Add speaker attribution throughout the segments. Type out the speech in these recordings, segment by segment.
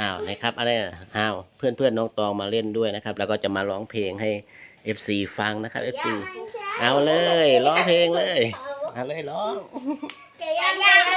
Speaker 1: อ้าวนะครับอะไรอะอ้าวเพื่อนเพื่อนน้องตองมาเล่นด้วยนะครับ แล้วก็จะมาร้องเพลงให้เอ
Speaker 2: ฟซีฟังนะครับเอฟซีเอาเล
Speaker 1: ย
Speaker 2: ร้องเพลงเลยเอาเลยร้อง แกย่าง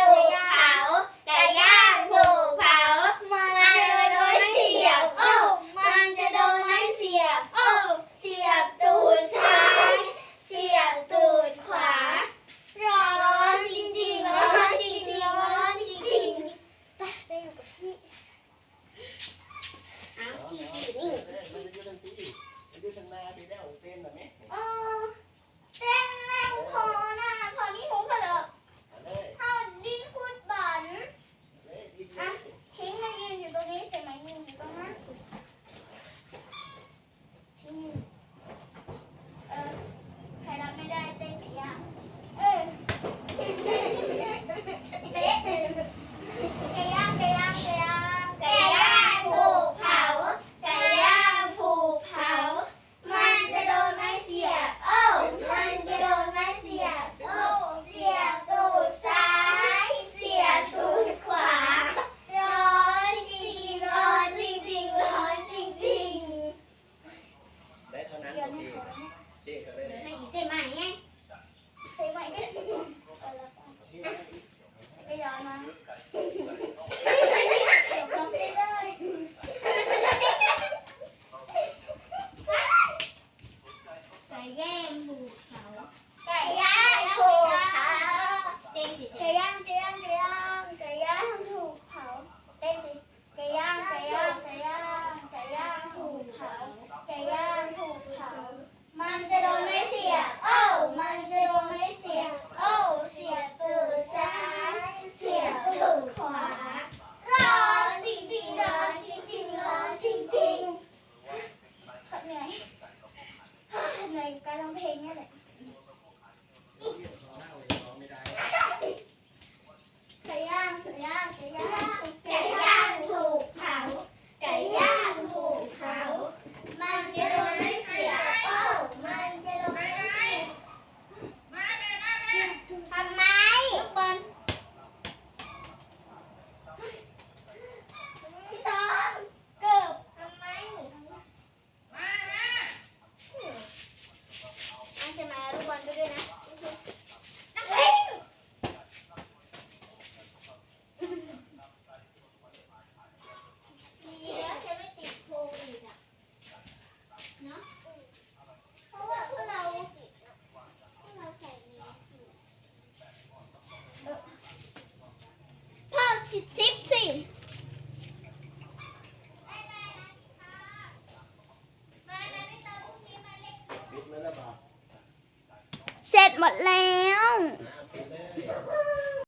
Speaker 2: cái coi long phim
Speaker 1: này ดห
Speaker 2: มดแล้
Speaker 1: ว